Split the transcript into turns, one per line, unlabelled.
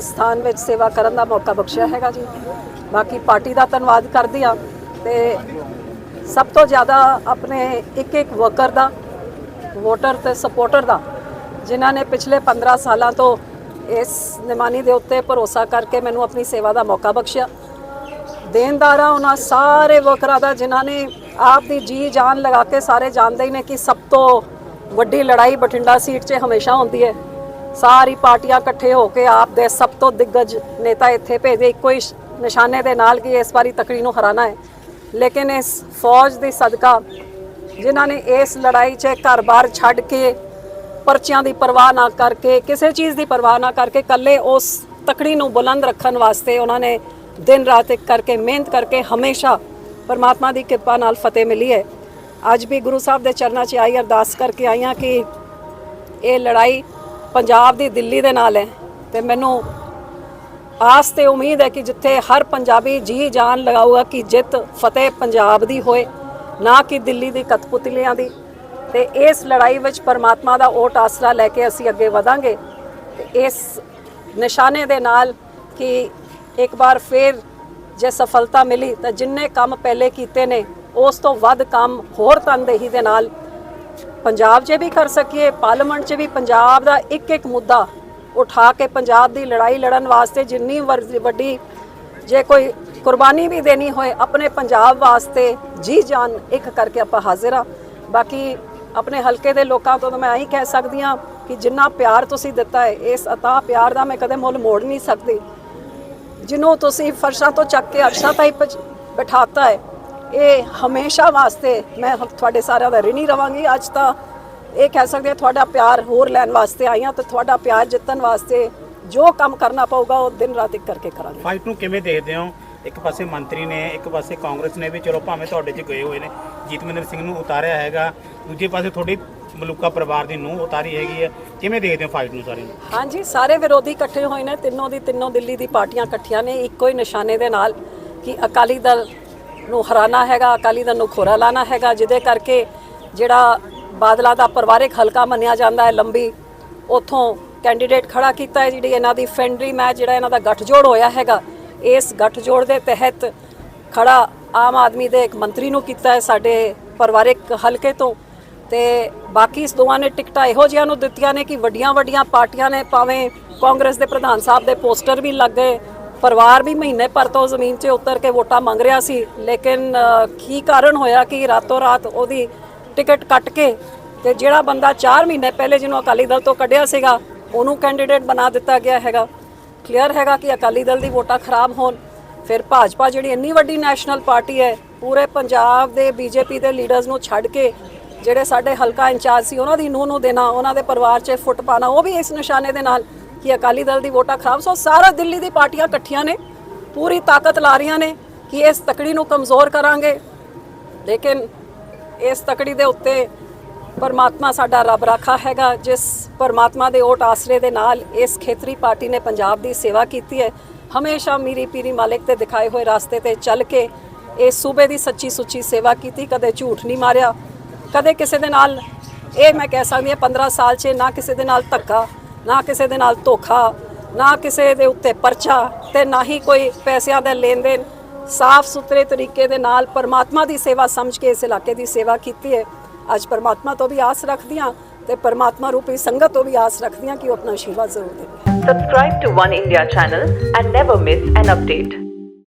ਸਥਾਨ ਵਿੱਚ ਸੇਵਾ ਕਰਨ ਦਾ ਮੌਕਾ ਬਖਸ਼ਿਆ ਹੈਗਾ ਜੀ। ਬਾਕੀ ਪਾਰਟੀ ਦਾ ਧੰਨਵਾਦ ਕਰਦੀ ਆ ਤੇ ਸਭ ਤੋਂ ਜ਼ਿਆਦਾ ਆਪਣੇ ਇੱਕ ਇੱਕ ਵਰਕਰ ਦਾ, ਵੋਟਰ ਤੇ ਸਪੋਰਟਰ ਦਾ, ਜਿਨ੍ਹਾਂ ਨੇ ਪਿਛਲੇ 15 ਸਾਲਾਂ ਤੋਂ ਇਸ ਨਿਮਾਨੀ ਦੇ ਉੱਤੇ ਭਰੋਸਾ ਕਰਕੇ ਮੈਨੂੰ ਆਪਣੀ ਸੇਵਾ ਦਾ ਮੌਕਾ ਬਖਸ਼ਿਆ। ਦੇਣਦਾਰਾ ਉਹਨਾਂ ਸਾਰੇ ਵਰਕਰਾਂ ਦਾ, ਜਿਨ੍ਹਾਂ ਨੇ ਆਪ ਦੀ ਜੀ ਜਾਨ ਲਗਾ ਕੇ ਸਾਰੇ ਜਾਣਦੇ ਹੀ ਨੇ ਕਿ ਸਭ ਤੋਂ ਵੱਡੀ ਲੜਾਈ ਬਠਿੰਡਾ ਸੀਟ 'ਚ ਹਮੇਸ਼ਾ ਹੁੰਦੀ ਹੈ। ਸਾਰੀ ਪਾਰਟੀਆਂ ਇਕੱਠੇ ਹੋ ਕੇ ਆਪ ਦੇ ਸਭ ਤੋਂ ਦਿੱਗਜ ਨੇਤਾ ਇੱਥੇ ਭੇਜੇ। ਇੱਕੋ ਹੀ ਨਿਸ਼ਾਨੇ ਦੇ ਨਾਲ ਕਿ ਇਸ ਵਾਰੀ ਤਕੜੀ ਨੂੰ ਹਰਾਣਾ ਹੈ। ਲੇਕਿਨ ਇਸ ਫੌਜ ਦੀ ਸਦਕਾ, ਜਿਨ੍ਹਾਂ ਨੇ ਇਸ ਲੜਾਈ 'ਚ ਘਰ-ਬਾਰ ਛੱਡ ਕੇ ਪਰਚਿਆਂ ਦੀ ਪਰਵਾਹ ਨਾ ਕਰਕੇ, ਕਿਸੇ ਚੀਜ਼ ਦੀ ਪਰਵਾਹ ਨਾ ਕਰਕੇ ਕੱਲੇ ਉਸ ਤਕੜੀ ਨੂੰ ਬੁਲੰਦ ਰੱਖਣ ਵਾਸਤੇ ਉਹਨਾਂ ਨੇ ਦਿਨ ਰਾਤ ਇੱਕ ਕਰਕੇ, ਮਿਹਨਤ ਕਰਕੇ ਹਮੇਸ਼ਾ ਪਰਮਾਤਮਾ ਦੀ ਕਿਰਪਾ ਨਾਲ ਫਤਿਹ ਮਿਲੀ ਹੈ। ਅੱਜ ਵੀ ਗੁਰੂ ਸਾਹਿਬ ਦੇ ਚਰਨਾਂ 'ਚ ਆਈ ਅਰਦਾਸ ਕਰਕੇ ਆਈਆਂ ਕਿ ਇਹ ਲੜਾਈ ਪੰਜਾਬ ਦੀ ਦਿੱਲੀ ਦੇ ਨਾਲ ਹੈ ਤੇ ਮੈਨੂੰ ਆਸ ਤੇ ਉਮੀਦ ਹੈ ਕਿ ਜਿੱਥੇ ਹਰ ਪੰਜਾਬੀ ਜੀ ਜਾਨ ਲਗਾਊਗਾ ਕਿ ਜਿੱਤ ਫਤਿਹ ਪੰਜਾਬ ਦੀ ਹੋਏ, ਨਾ ਕਿ ਦਿੱਲੀ ਦੀ ਕਤਪੁਤਲੀਆਂ ਦੀ। ਤੇ ਇਸ ਲੜਾਈ ਵਿੱਚ ਪਰਮਾਤਮਾ ਦਾ ਓਟ ਆਸਰਾ ਲੈ ਕੇ ਅਸੀਂ ਅੱਗੇ ਵਧਾਂਗੇ ਤੇ ਇਸ ਨਿਸ਼ਾਨੇ ਦੇ ਨਾਲ ਕਿ ਇੱਕ ਵਾਰ ਫੇਰ ਜੇ ਸਫਲਤਾ ਮਿਲੀ ਤਾਂ ਜਿੰਨੇ ਕੰਮ ਪਹਿਲੇ ਕੀਤੇ ਨੇ, ਉਸ ਤੋਂ ਵੱਧ ਕੰਮ ਹੋਰ ਤਨਦੇਹੀ ਦੇ ਨਾਲ ਪੰਜਾਬ 'ਚ ਵੀ ਕਰ ਸਕੀਏ, ਪਾਰਲੀਮੈਂਟ 'ਚ ਵੀ ਪੰਜਾਬ ਦਾ ਇੱਕ ਇੱਕ ਮੁੱਦਾ ਉਠਾ ਕੇ ਪੰਜਾਬ ਦੀ ਲੜਾਈ ਲੜਨ ਵਾਸਤੇ ਜਿੰਨੀ ਵਰ- ਵੱਡੀ ਜੇ ਕੋਈ ਕੁਰਬਾਨੀ ਵੀ ਦੇਣੀ ਹੋਏ, ਆਪਣੇ ਪੰਜਾਬ ਵਾਸਤੇ ਜੀ ਜਾਨ ਇੱਕ ਕਰਕੇ ਆਪਾਂ ਹਾਜ਼ਰ ਆ ਬਾਕੀ ਆਪਣੇ ਹਲਕੇ ਦੇ ਲੋਕਾਂ ਤੋਂ ਤਾਂ ਮੈਂ ਇਹੀ ਕਹਿ ਸਕਦੀ ਹਾਂ ਕਿ ਜਿੰਨਾ ਪਿਆਰ ਤੁਸੀਂ ਦਿੱਤਾ ਹੈ, ਇਸ ਅਤਾ ਪਿਆਰ ਦਾ ਮੈਂ ਕਦੇ ਮੁੱਲ ਮੋੜ ਨਹੀਂ ਸਕਦੀ। ਜਿਹਨੂੰ ਤੁਸੀਂ ਫਰਸ਼ਾਂ ਤੋਂ ਚੱਕ ਕੇ ਅਰਸ਼ਾਂ ਤਾਈਂ ਪਹੁੰਚ- ਬਿਠਾਤਾ ਹੈ ਇਹ ਹਮੇਸ਼ਾ ਵਾਸਤੇ ਮੈਂ ਹ- ਤੁਹਾਡੇ ਸਾਰਿਆਂ ਦਾ ਰਿਣੀ ਰਵਾਂਗੀ। ਅੱਜ ਤਾਂ ਇਹ ਕਹਿ ਸਕਦੇ ਹਾਂ ਤੁਹਾਡਾ ਪਿਆਰ ਹੋਰ ਲੈਣ ਵਾਸਤੇ ਆਈਆਂ ਤੇ ਤੁਹਾਡਾ ਪਿਆਰ ਜਿੱਤਣ ਵਾਸਤੇ ਜੋ ਕੰਮ ਕਰਨਾ ਪਊਗਾ ਉਹ ਦਿਨ ਰਾਤ ਇੱਕ ਕਰਕੇ ਕਰਾਂਗੇ।
ਫਾਈਟ ਨੂੰ ਕਿਵੇਂ ਦੇਖਦੇ ਹੋ? ਇੱਕ ਪਾਸੇ ਮੰਤਰੀ ਨੇ ਇੱਕ ਪਾਸੇ ਕਾਂਗਰਸ ਨੇ ਵੀ ਚਲੋ ਭਾਵੇਂ ਤੁਹਾਡੇ 'ਚ ਗਏ ਹੋਏ ਨੇ ਜੀਤਮਿੰਦਰ ਸਿੰਘ ਨੂੰ ਉਤਾਰਿਆ ਹੈਗਾ। ਦੂਜੇ ਪਾਸੇ ਤੁਹਾਡੀ ਮਲੂਕਾ ਪਰਿਵਾਰ ਦੀ ਨੂੰ ਉਤਾਰੀ ਹੈਗੀ ਹੈ। ਕਿਵੇਂ ਦੇਖਦੇ ਹੋ ਫਾਈਟ ਨੂੰ ਸਾਰੀ ਨੂੰ?
ਹਾਂਜੀ ਸਾਰੇ ਵਿਰੋਧੀ ਇਕੱਠੇ ਹੋਏ ਨੇ ਤਿੰਨੋਂ ਦੀ ਤਿੰਨੋਂ ਦਿੱਲੀ ਦੀ ਪਾਰਟੀਆਂ ਇਕੱਠੀਆਂ ਨੇ। ਇੱਕੋ ਹੀ ਨਿਸ਼ਾਨੇ ਦੇ ਨਾਲ ਕਿ ਅਕਾਲੀ ਦਲ ਨੂੰ ਹਰਾਣਾ ਹੈਗਾ, ਅਕਾਲੀ ਦਲ ਨੂੰ ਖੋਰਾ ਲਾਣਾ ਹੈਗਾ, ਜਿਹਦੇ ਕਰਕੇ ਜਿਹੜਾ ਬਾਦਲਾਂ ਦਾ ਪਰਿਵਾਰਿਕ ਹਲਕਾ ਮੰਨਿਆ ਜਾਂਦਾ ਹੈ ਲੰਬੀ, ਉਥੋਂ ਕੈਂਡੀਡੇਟ ਖੜਾ ਕੀਤਾ ਹੈ ਜਿਹੜੀ ਇਹਨਾਂ ਦੀ ਫੈਂਡਰੀ ਮੈਚ ਜਿਹੜਾ ਇਹਨਾਂ ਦਾ ਗੱਠਜੋੜ ਹੋਇਆ ਹੈਗਾ, ਇਸ ਗੱਠਜੋੜ ਦੇ ਤਹਿਤ ਖੜਾ ਆਮ ਆਦਮੀ ਦੇ ਇੱਕ ਮੰਤਰੀ ਨੂੰ ਕੀਤਾ ਹੈ ਸਾਡੇ ਪਰਿਵਾਰਿਕ ਹਲਕੇ ਤੋਂ। ਤੇ ਬਾਕੀ ਇਸ ਦੋਵਾਂ ਨੇ ਟਿਕਟਾਂ ਇਹੋ ਜਿਹੀਆਂ ਨੂੰ ਦਿੱਤੀਆਂ ਨੇ ਕਿ ਵੱਡੀਆਂ ਵੱਡੀਆਂ ਪਾਰਟੀਆਂ ਨੇ, ਭਾਵੇਂ ਕਾਂਗਰਸ ਦੇ ਪ੍ਰਧਾਨ ਸਾਹਿਬ ਦੇ ਪੋਸਟਰ ਵੀ ਲੱਗ ਗਏ ਪਰਿਵਾਰ ਵੀ ਮਹੀਨੇ ਪਰ ਤੋਂ ਜ਼ਮੀਨ 'ਚ ਉਤਰ ਕੇ ਵੋਟਾਂ ਮੰਗ ਰਿਹਾ ਸੀ, ਲੇਕਿਨ ਕੀ ਕਾਰਨ ਹੋਇਆ ਕਿ ਰਾਤੋਂ ਰਾਤ ਉਹਦੀ ਟਿਕਟ ਕੱਟ ਕੇ ਤੇ ਜਿਹੜਾ ਬੰਦਾ 4 ਮਹੀਨੇ ਪਹਿਲੇ ਜਿਹਨੂੰ ਅਕਾਲੀ ਦਲ ਤੋਂ ਕੱਢਿਆ ਸੀਗਾ, ਉਹਨੂੰ ਕੈਂਡੀਡੇਟ ਬਣਾ ਦਿੱਤਾ ਗਿਆ ਹੈਗਾ। ਕਲੀਅਰ ਹੈਗਾ ਕਿ ਅਕਾਲੀ ਦਲ ਦੀ ਵੋਟਾਂ ਖਰਾਬ ਹੋਣ। ਫਿਰ ਭਾਜਪਾ ਜਿਹੜੀ ਇੰਨੀ ਵੱਡੀ ਨੈਸ਼ਨਲ ਪਾਰਟੀ ਹੈ, ਪੂਰੇ ਪੰਜਾਬ ਦੇ ਬੀਜੇਪੀ ਦੇ ਲੀਡਰਸ ਨੂੰ ਛੱਡ ਕੇ ਜਿਹੜੇ ਸਾਡੇ ਹਲਕਾ ਇੰਚਾਰਜ ਸੀ, ਉਹਨਾਂ ਦੀ ਨੂੰਹ ਨੂੰ ਦੇਣਾ, ਉਹਨਾਂ ਦੇ ਪਰਿਵਾਰ 'ਚ ਫੁੱਟ ਪਾਣਾ, ਉਹ ਵੀ ਇਸ ਨਿਸ਼ਾਨੇ ਦੇ ਨਾਲ ਕਿ ਅਕਾਲੀ ਦਲ ਦੀ ਵੋਟਾਂ ਖਰਾਬ, ਸੋ ਸਾਰਾ ਦਿੱਲੀ ਦੀ ਪਾਰਟੀਆਂ ਇਕੱਠੀਆਂ ਨੇ, ਪੂਰੀ ਤਾਕਤ ਲਾ ਰਹੀਆਂ ਨੇ ਕਿ ਇਸ ਤਕੜੀ ਨੂੰ ਕਮਜ਼ੋਰ ਕਰਾਂਗੇ। ਲੇਕਿਨ ਇਸ ਤਕੜੀ ਦੇ ਉੱਤੇ ਪਰਮਾਤਮਾ ਸਾਡਾ ਰੱਬ ਰਾਖਾ ਹੈਗਾ, ਜਿਸ ਪਰਮਾਤਮਾ ਦੇ ਓਟ ਆਸਰੇ ਦੇ ਨਾਲ ਇਸ ਖੇਤਰੀ ਪਾਰਟੀ ਨੇ ਪੰਜਾਬ ਦੀ ਸੇਵਾ ਕੀਤੀ ਹੈ। ਹਮੇਸ਼ਾ ਮੀਰੀ ਪੀਰੀ ਮਾਲਿਕ ਤੇ ਦਿਖਾਏ ਹੋਏ ਰਾਸਤੇ ਤੇ ਚੱਲ ਕੇ ਇਸ ਸੂਬੇ ਦੀ ਸੱਚੀ ਸੁੱਚੀ ਸੇਵਾ ਕੀਤੀ, ਕਦੇ ਝੂਠ ਨਹੀਂ ਮਾਰਿਆ, ਕਦੇ ਕਿਸੇ ਦੇ ਨਾਲ, ਇਹ ਮੈਂ ਕਹਿ ਸਕਦੀ ਹਾਂ 15 ਸਾਲ 'ਚ ਨਾ ਕਿਸੇ ਦੇ ਨਾਲ ਧੱਕਾ ਨਾ ਕਿਸੇ ਦੇ ਨਾਲ ਧੋਖਾ, ਨਾ ਕਿਸੇ ਦੇ ਉੱਤੇ ਪਰਚਾ ਤੇ ਨਾ ਹੀ ਕੋਈ ਪੈਸਿਆਂ ਦਾ ਲੈਣ ਦੇਣ ਸਾਫ਼ ਸੁਥਰੇ ਤਰੀਕੇ ਦੇ ਨਾਲ ਪਰਮਾਤਮਾ ਦੀ ਸੇਵਾ ਸਮਝ ਕੇ ਇਸ ਇਲਾਕੇ ਦੀ ਸੇਵਾ ਕੀਤੀ ਹੈ। ਅੱਜ ਪਰਮਾਤਮਾ ਤੋਂ ਵੀ ਆਸ ਰੱਖਦੀ ਹਾਂ ਤੇ ਪਰਮਾਤਮਾ ਰੂਪੀ ਸੰਗਤ ਤੋਂ ਵੀ ਆਸ ਰੱਖਦੀ ਹਾਂ ਕਿ ਉਹ ਆਪਣਾ ਆਸ਼ੀਰਵਾਦ ਜ਼ਰੂਰ ਦੇਣਗੇ
subscribe to One India channel and never miss an update.